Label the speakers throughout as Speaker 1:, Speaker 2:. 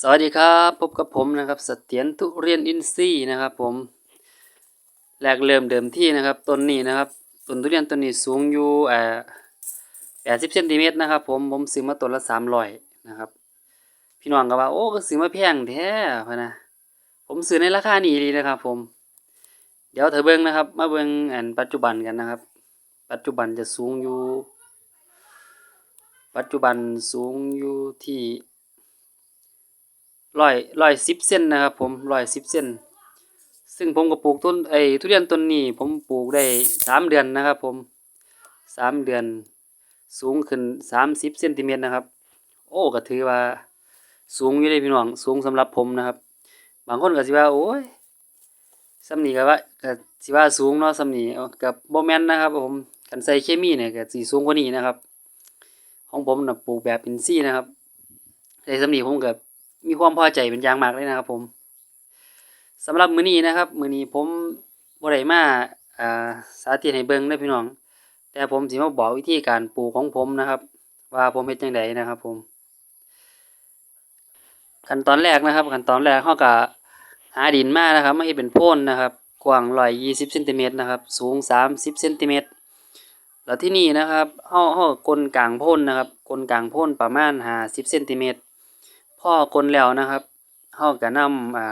Speaker 1: สวัสดีครับพบกับผมนะครับเสถียรทุเรียนอินทรีย์นะครับ ผมแรกเริ่มเดิมที่นะครับต้นนี้นะครับต้นทุเรียนต้นนี้สูงอยู่เอ่อแปดสิบเซนติเมตรนะครับ ผมผมซื้อมาต้นละสามร้อยนะครับ พี่น้องก็ว่าโอ้ก็ซื้อมาแพงแท้พะนะผมซื้อในราคานี้ดีนะครับ ผม เดี๋ยวเธอเบิ้งนะครับ มาเบิ้งอันปัจจุบันกันนะครับ ปัจจุบันจะสูงอยู่ ปัจจุบันสูงอยู่ที่ ร้อยร้อยสิบเส้นนะครับผมร้อยสิบเส้น ซึ่งผมก็ปลูกต้นไอ้ทุเรียนต้นนี้ผมปลูกได้สามเดือนนะครับผมสามเดือนสูงขึ้นสามสิบเซนติเมตรนะครับ โอ้ก็ถือว่า สูงอยู่เลยพี่น้องสูงสำหรับผมนะครับ บางคนก็สิว่าโอ้ยสำนีก็ว่าก็สิว่าสูงเนาะสำนีกับโบแมนนะครับผมกันใส่เคมีเนี่ยก็สิสูงกว่านี้นะครับ ของผมนะปลูกแบบอินทรีย์นะครับในสำนีผมก็ มีความพอใจเป็นอย่างมากเลยนะครับ ผมสำหรับมื้อนี้นะครับ มื้อนี้ผมบ่ได้มาอ่าสาธิตให้เบิ่งเด้พี่น้อง แต่ผมสิมาบอกวิธีการปลูกของผมนะครับ ว่าผมเฮ็ดจังไดนะครับ ผม ขั้นตอนแรกนะครับขั้นตอนแรกเฮาก็หาดินมานะครับมาเฮ็ดเป็นโพนนะครับ กว้าง120เซนติเมตรนะครับ สูง30เซนติเมตรแล้วที่นี่นะครับเฮาเฮากลกลางโพนนะครับกลกลางโพนประมาณ50เซนติเมตร พ่อกลแล้วนะครับเฮาก็นำอ่า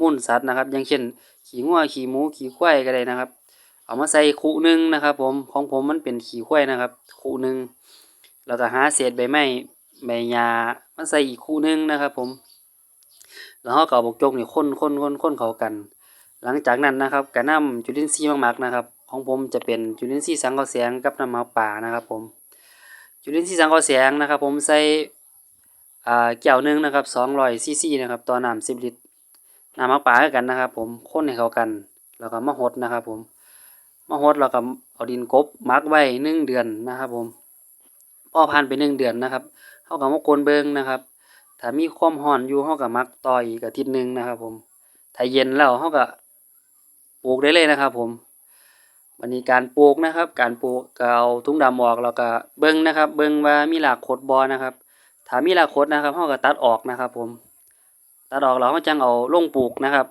Speaker 1: มูลสัตว์นะครับ อย่างเช่น ขี้งัวขี้หมูขี้ควายก็ได้นะครับ เอามาใส่คุหนึ่งนะครับ ผมของผมมันเป็นขี้ควายนะครับคุหนึ่งแล้วก็หาเศษใบไม้ใบหญ้ามาใส่อีกคุหนึ่งนะครับ ผม แล้วเฮาก็เอาบกจกนี่คนคนคนคนเข้ากัน หลังจากนั้นนะครับก็นำจุลินทรีย์มักๆนะครับ ของผมจะเป็นจุลินทรีย์สังเคราะห์แสงกับน้ำมักป่านะครับ ผม จุลินทรีย์สังเคราะห์แสงนะครับ ผมใส่ อ่าแก้วหนึงนะครับ200ซีซีนะครับต่อน้ำ10ลิตรน้ำมะปรากันนะครับผมคนให้เข้ากัน แล้วก็มาหดนะครับผมมาหดแล้วก็เอาดินกบมักไว้หนึ่งเดือนนะครับผมพอผ่านไปหนึ่งเดือนนะครับเฮาก็มากลเบิงนะครับถ้ามีความร้อนอยู่เฮาก็มักต่ออีกอาทิตย์หนึ่งนะครับผมถ้าเย็นแล้วเฮาก็ปลูกได้เลยนะครับผมวันนี้การปลูกนะครับ การปลูกก็เอาถุงดำออกแล้วก็เบิ่งนะครับ เบิ่งว่ามีรากขดบ่นะครับ ถ้ามีรากขดนะครับเราก็ตัดออกนะครับ ผม ตัดออกแล้วเราจังเอาลงปลูกนะครับ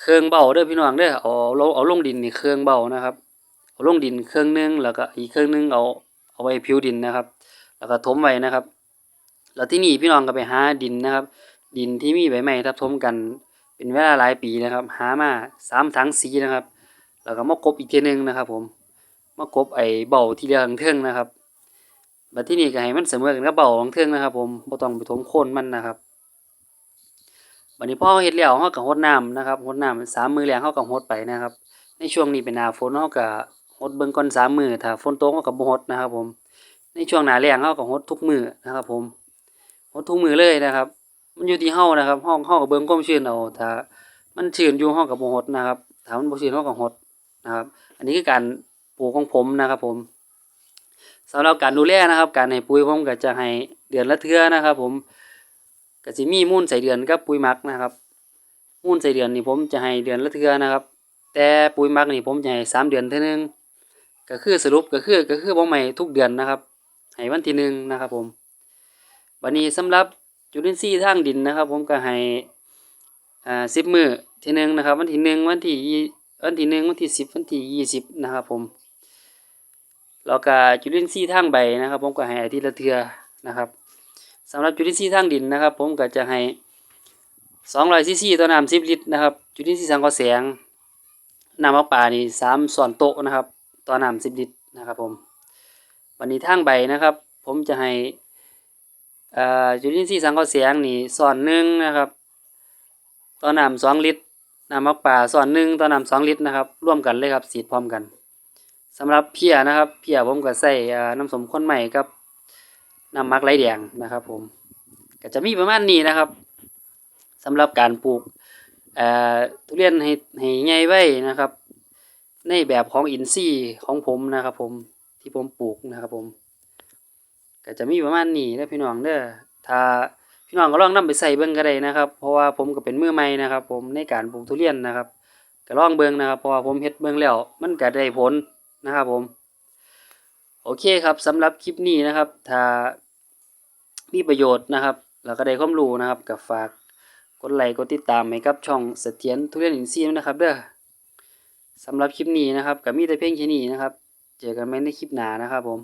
Speaker 1: เครื่องเบาเด้อพี่น้องเด้อเอาลงเอาลงดินนี่เครื่องเบานะครับ เอาลงดินเครื่องหนึงแล้วก็อีกเครื่องหนึงเอาเอาไว้ผิวดินนะครับ แล้วก็ถมไว้นะครับ แล้วที่นี่พี่น้องก็ไปหาดินนะครับ ดินที่มีใบไม้ทับถมกัน เป็นเวลาหลายปีนะครับ หามาสามถังสีนะครับ แล้วก็มากบอีกทีหนึงนะครับ ผมมากบไอเบาที่เหลืองเทิงนะครับ บัดที่นี่ก็ให้มันเสมอกันกับเบาของเทิงนะครับ ผมบ่ต้องไปถมโคนมันนะครับบัดนี้พอเฮ็ดแล้วเฮาก็รดน้ำนะครับรดน้ำสามมื้อแรกเฮาก็รดไปนะครับ ในช่วงนี้เป็นหน้าฝนเฮาก็รดเบิ่งก่อนสามมื้อถ้าฝนตกเฮาก็บ่รดนะครับ ผม ในช่วงหน้าแล้งเฮาก็รดทุกมื้อนะครับ ผมรดทุกมื้อเลยนะครับ มันอยู่ที่เฮานะครับเฮาเฮาก็เบิ่งความชื้นเอาถ้ามันชื้นอยู่เฮาก็บ่รดนะครับถ้ามันบ่ชื้นเฮาก็รดนะครับ อันนี้คือการปลูกของผมนะครับ ผม สำหรับการดูแลนะครับ การให้ปุ๋ยผมก็จะให้เดือนละเทื่อนะครับ ผมก็สิมีมูลใส่เดือนกับปุ๋ยหมักนะครับ มูลใส่เดือนนี่ผมจะให้เดือนละเทื่อนะครับ แต่ปุ๋ยหมักนี่ผมจะให้สามเดือนเท่านึงก็คือสรุปก็คือก็คือบ่ใหม่ทุกเดือนนะครับให้วันที่หนึ่งนะครับ ผมบัดนี้สำหรับจุลินทรีย์ทางดินนะครับ ผมก็ให้อ่า10มื้อทีหนึงนะครับ วันที่หนึ่งวันที่ยี่วันที่หนึ่งวันที่สิบวันที่ยี่สิบนะครับ ผม แล้วก็จุลินทรีย์ทางใบนะครับผมก็ให้อาทิตย์ละเทือนะครับสำหรับจุลินทรีย์ทางดินนะครับ ผมก็จะให้200ซีซีต่อน้ำ10ลิตรนะครับจุลินทรีย์สังเคราะห์แสงน้ำมะปลานี่3ส่วนโต๊ะนะครับต่อน้ำ10ลิตรนะครับผมวันนี้ทางใบนะครับ ผมจะให้อ่อจุลินทรีย์สังเคราะห์แสงนี่ส่วนหนึ่งนะครับต่อน้ำ2ลิตรน้ำมะปลาส่วนหนึ่งต่อน้ำ2ลิตรนะครับร่วมกันเลยครับสีดพร้อมกัน สำหรับเพียนะครับเพียผมก็ใส่น้ำสมข้นใหม่กับน้ำมักไรแดงนะครับ ผม ก็จะมีประมาณนี้นะครับสำหรับการปลูกทุเรียนให้ให้ใหญ่ไว้นะครับ ในแบบของอินทรีย์ของผมนะครับ ผมที่ผมปลูกนะครับ ผม ก็จะมีประมาณนี้นะพี่น้องเด้อถ้าพี่น้องก็ลองนำไปใส่เบิ่งก็ได้นะครับ เพราะว่าผมก็เป็นมือใหม่นะครับ ผมในการปลูกทุเรียนนะครับ ก็ลองเบิ่งนะครับเพราะว่าผมเฮ็ดเบิ่งแล้วมันก็ได้ผล นะครับผม โอเคครับสำหรับคลิปนี้นะครับ ถ้ามีประโยชน์นะครับ แล้วก็ได้ความรู้นะครับก็ฝากกดไลค์กดติดตามให้กับช่องเสถียรทุเรียนอินทรีย์นะครับเด้อสำหรับคลิปนี้นะครับก็มีแต่เพียงแค่นี้นะครับ เจอกันใหม่ในคลิปหน้านะครับผม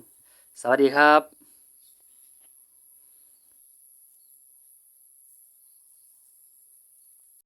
Speaker 1: สวัสดีครับ